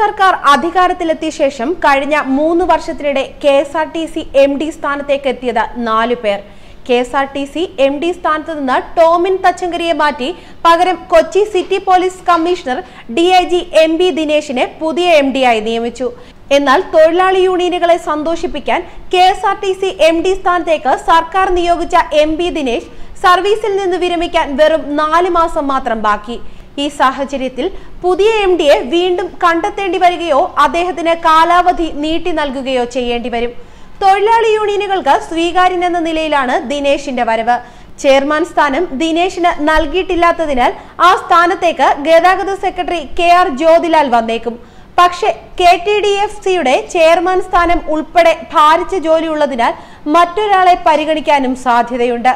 സർക്കാർ അധികാരത്തിലെത്തിയ ശേഷം കഴിഞ്ഞ മൂന്ന് വർഷത്തിനിടെ K S R T C M D സ്ഥാനത്തേക്ക് എത്തിയത് നാലു പേർ. K S R T C M D സ്ഥാനത്ത് നിന്ന് ടോമിൻ തച്ചങ്കരിയെ മാറ്റി പകരം Kochi city police commissioner D I G M B ദിനേശിനെ പുതിയ എം ഡി ആയി നിയമിച്ചു. എന്നാൽ തൊഴിലാളി യൂണിയനുകളെ സന്തോഷിപ്പിക്കാൻ K S R T C M D സ്ഥാനത്തേക്ക് സർക്കാർ നിയോഗിച്ച എം ബി ദിനേശ് സർവീസിൽ നിന്ന് വിരമിക്കാൻ വെറും നാല് മാസം മാത്രം ബാക്കി. ഈ സാഹചര്യത്തിൽ പുതിയ എം ഡിയെ വീണ്ടും കണ്ടെത്തേണ്ടി വരികയോ അദ്ദേഹത്തിന് കാലാവധി നീട്ടി നൽകുകയോ ചെയ്യേണ്ടി വരും. തൊഴിലാളി യൂണിയനുകൾക്ക് സ്വീകാര്യനെന്ന നിലയിലാണ് ദിനേശിന്റെ വരവ്. ചെയർമാൻ സ്ഥാനം ദിനേശിന് നൽകിയിട്ടില്ലാത്തതിനാൽ ആ സ്ഥാനത്തേക്ക് ഗതാഗത സെക്രട്ടറി കെ ആർ ജ്യോതിലാൽ വന്നേക്കും. പക്ഷെ കെ ടി ഡി എഫ് സിയുടെ ചെയർമാൻ സ്ഥാനം ഉൾപ്പെടെ ഭാരിച്ച ജോലിയുള്ളതിനാൽ മറ്റൊരാളെ പരിഗണിക്കാനും സാധ്യതയുണ്ട്.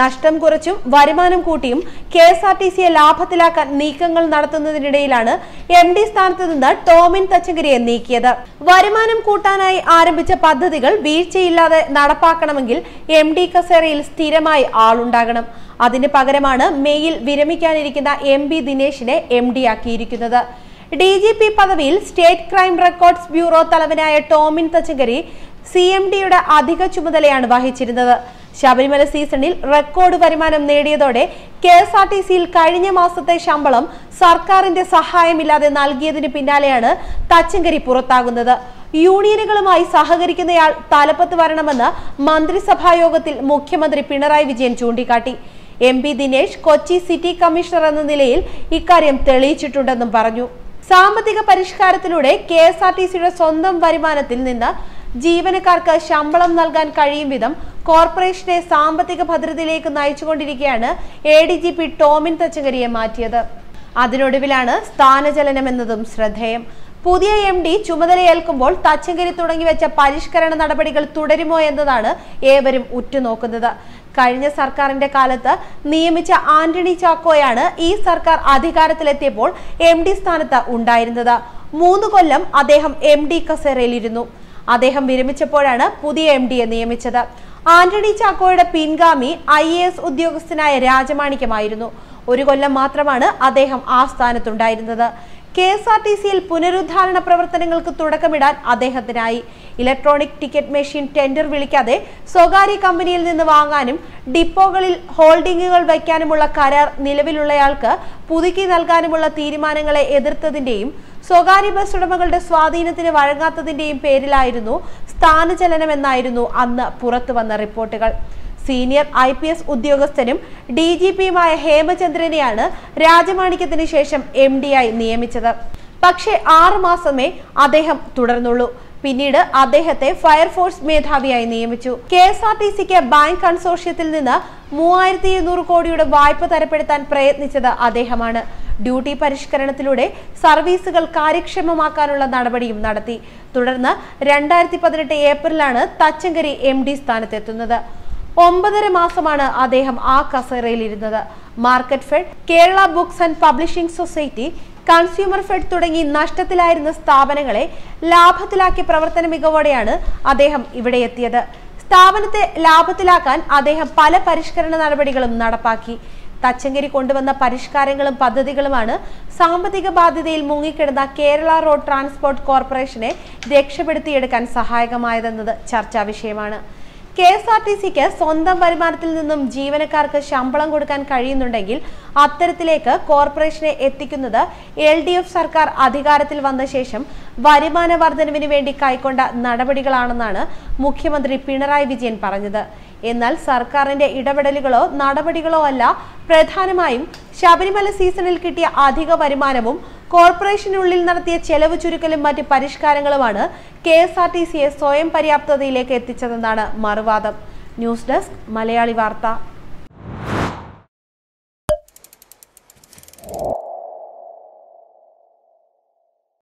നഷ്ടം കുറച്ചും വരുമാനം കൂട്ടിയും കെ എസ് ആർ ടി സിയെ ലാഭത്തിലാക്കാൻ നീക്കങ്ങൾ നടത്തുന്നതിനിടയിലാണ് എം ഡി സ്ഥാനത്ത് നിന്ന് ടോമിൻ തച്ചങ്കരിയെ നീക്കിയത്. വരുമാനം കൂട്ടാനായി ആരംഭിച്ച പദ്ധതികൾ വീഴ്ചയില്ലാതെ നടപ്പാക്കണമെങ്കിൽ എം ഡി കസേരയിൽ സ്ഥിരമായി ആളുണ്ടാകണം. അതിന് പകരമാണ് മെയിൽ വിരമിക്കാനിരിക്കുന്ന എം ബി ദിനേശിനെ എം ഡി ആക്കിയിരിക്കുന്നത്. ഡി ജി പി പദവിയിൽ സ്റ്റേറ്റ് ക്രൈം റെക്കോർഡ്സ് ബ്യൂറോ തലവനായ ടോമിൻ തച്ചങ്കരി സി എം ഡിയുടെ അധിക ചുമതലയാണ് വഹിച്ചിരുന്നത്. ശബരിമല സീസണിൽ റെക്കോർഡ് വരുമാനം നേടിയതോടെ കെ എസ് ആർ ടി സിയിൽ കഴിഞ്ഞ മാസത്തെ ശമ്പളം സർക്കാരിന്റെ സഹായമില്ലാതെ നൽകിയതിന് പിന്നാലെയാണ് തച്ചങ്കരി പുറത്താകുന്നത്. യൂണിയനുകളുമായി സഹകരിക്കുന്നയാൾ തലപ്പത്ത് വരണമെന്ന് മന്ത്രിസഭാ യോഗത്തിൽ മുഖ്യമന്ത്രി പിണറായി വിജയൻ ചൂണ്ടിക്കാട്ടി. M P Dinesh Kochi city commissioner എന്ന നിലയിൽ ഇക്കാര്യം തെളിയിച്ചിട്ടുണ്ടെന്നും പറഞ്ഞു. സാമ്പത്തിക പരിഷ്കാരത്തിലൂടെ കെ എസ് ആർ ടി സിയുടെ സ്വന്തം വരുമാനത്തിൽ നിന്ന് ജീവനക്കാർക്ക് ശമ്പളം നൽകാൻ കഴിയും വിധം കോർപ്പറേഷനെ സാമ്പത്തിക ഭദ്രതയിലേക്ക് നയിച്ചുകൊണ്ടിരിക്കെയാണ് A D G P Tomin തച്ചങ്കരിയെ മാറ്റിയത്. അതിനൊടുവിലാണ് സ്ഥാനചലനം എന്നതും ശ്രദ്ധേയം. പുതിയ എം ഡി ചുമതലയേൽക്കുമ്പോൾ തച്ചങ്കരി തുടങ്ങിവെച്ച പരിഷ്കരണ നടപടികൾ തുടരുമോ എന്നതാണ് ഏവരും ഉറ്റുനോക്കുന്നത്. കഴിഞ്ഞ സർക്കാരിന്റെ കാലത്ത് നിയമിച്ച ആന്റണി ചാക്കോയാണ് ഈ സർക്കാർ അധികാരത്തിലെത്തിയപ്പോൾ എം ഡി സ്ഥാനത്ത് ഉണ്ടായിരുന്നത്. മൂന്ന് കൊല്ലം അദ്ദേഹം എം ഡി കസേരയിലിരുന്നു. അദ്ദേഹം വിരമിച്ചപ്പോഴാണ് പുതിയ എം ഡിയെ നിയമിച്ചത്. ആന്റണി ചാക്കോയുടെ പിൻഗാമി ഐ എ എസ് ഉദ്യോഗസ്ഥനായ രാജമാണിക്യമായിരുന്നു ഒരു കൊല്ലം മാത്രമാണ് അദ്ദേഹം ആ സ്ഥാനത്തുണ്ടായിരുന്നത്. കെ എസ് ആർ ടി സിയിൽ പുനരുദ്ധാരണ പ്രവർത്തനങ്ങൾക്ക് തുടക്കമിടാൻ അദ്ദേഹത്തിനായി. ഇലക്ട്രോണിക് ടിക്കറ്റ് മെഷീൻ ടെൻഡർ വിളിക്കാതെ സ്വകാര്യ കമ്പനിയിൽ നിന്ന് വാങ്ങാനും ഡിപ്പോകളിൽ ഹോൾഡിംഗുകൾ വയ്ക്കാനുമുള്ള കരാർ നിലവിലുള്ളയാൾക്ക് പുതുക്കി നൽകാനുമുള്ള തീരുമാനങ്ങളെ എതിർത്തതിന്റെയും സ്വകാര്യ ബസ് ഉടമകളുടെ സ്വാധീനത്തിന് വഴങ്ങാത്തതിന്റെയും പേരിലായിരുന്നു സ്ഥാനചലനം എന്നായിരുന്നു അന്ന് പുറത്തു വന്ന റിപ്പോർട്ടുകൾ. സീനിയർ ഐ പി എസ് ഉദ്യോഗസ്ഥനും ഡി ജി പിയുമായ ഹേമചന്ദ്രനെയാണ് രാജമാണിക്യത്തിന് ശേഷം എം ഡി ആയി നിയമിച്ചത്. പക്ഷേ ആറു മാസമേ അദ്ദേഹം തുടർന്നുള്ളൂ. പിന്നീട് അദ്ദേഹത്തെ ഫയർഫോഴ്സ് മേധാവിയായി നിയമിച്ചു. കെ എസ് ആർ ടി സിക്ക് ബാങ്ക് കൺസോർഷ്യത്തിൽ നിന്ന് മൂവായിരത്തി ഇരുന്നൂറ് കോടിയുടെ വായ്പ തരപ്പെടുത്താൻ പ്രയത്നിച്ചത് അദ്ദേഹമാണ്. ഡ്യൂട്ടി പരിഷ്കരണത്തിലൂടെ സർവീസുകൾ കാര്യക്ഷമമാക്കാനുള്ള നടപടിയും നടത്തി. തുടർന്ന് രണ്ടായിരത്തി പതിനെട്ട് ഏപ്രിലാണ് തച്ചങ്കരി എം ഡി സ്ഥാനത്തെത്തുന്നത്. ഒമ്പതര മാസമാണ് അദ്ദേഹം ആ കസേരയിൽ ഇരുന്നത് market fed Kerala books and publishing society consumer fed തുടങ്ങി നഷ്ടത്തിലായിരുന്ന സ്ഥാപനങ്ങളെ ലാഭത്തിലാക്കിയ പ്രവർത്തന മികവോടെയാണ് അദ്ദേഹം ഇവിടെ എത്തിയത്. സ്ഥാപനത്തെ ലാഭത്തിലാക്കാൻ അദ്ദേഹം പല പരിഷ്കരണ നടപടികളും നടപ്പാക്കി. തച്ചങ്കരി കൊണ്ടുവന്ന പരിഷ്കാരങ്ങളും പദ്ധതികളുമാണ് സാമ്പത്തിക ബാധ്യതയിൽ മുങ്ങിക്കിടന്ന കേരള റോഡ് ട്രാൻസ്പോർട്ട് കോർപ്പറേഷനെ രക്ഷപ്പെടുത്തിയെടുക്കാൻ സഹായകമായതെന്നത് ചർച്ചാ വിഷയമാണ്. കെ എസ് ആർ ടി സിക്ക് സ്വന്തം വരുമാനത്തിൽ നിന്നും ജീവനക്കാർക്ക് ശമ്പളം കൊടുക്കാൻ കഴിയുന്നുണ്ടെങ്കിൽ അത്തരത്തിലേക്ക് കോർപ്പറേഷനെ എത്തിക്കുന്നത് എൽ ഡി എഫ് സർക്കാർ അധികാരത്തിൽ വന്ന ശേഷം വരുമാന വർധനവിന് വേണ്ടി കൈക്കൊണ്ട നടപടികളാണെന്നാണ് മുഖ്യമന്ത്രി പിണറായി വിജയൻ പറഞ്ഞത്. എന്നാൽ സർക്കാരിന്റെ ഇടപെടലുകളോ നടപടികളോ അല്ല പ്രധാനമായും ശബരിമല സീസണിൽ കിട്ടിയ അധിക വരുമാനവും കോർപ്പറേഷനുള്ളിൽ നടത്തിയ ചെലവ് ചുരുക്കലും മറ്റ് പരിഷ്കാരങ്ങളുമാണ് കെ എസ് ആർ ടി സിയെ സ്വയം പര്യാപ്തതയിലേക്ക് എത്തിച്ചതെന്നാണ് മറുവാദം. News desk Malayali Vartha.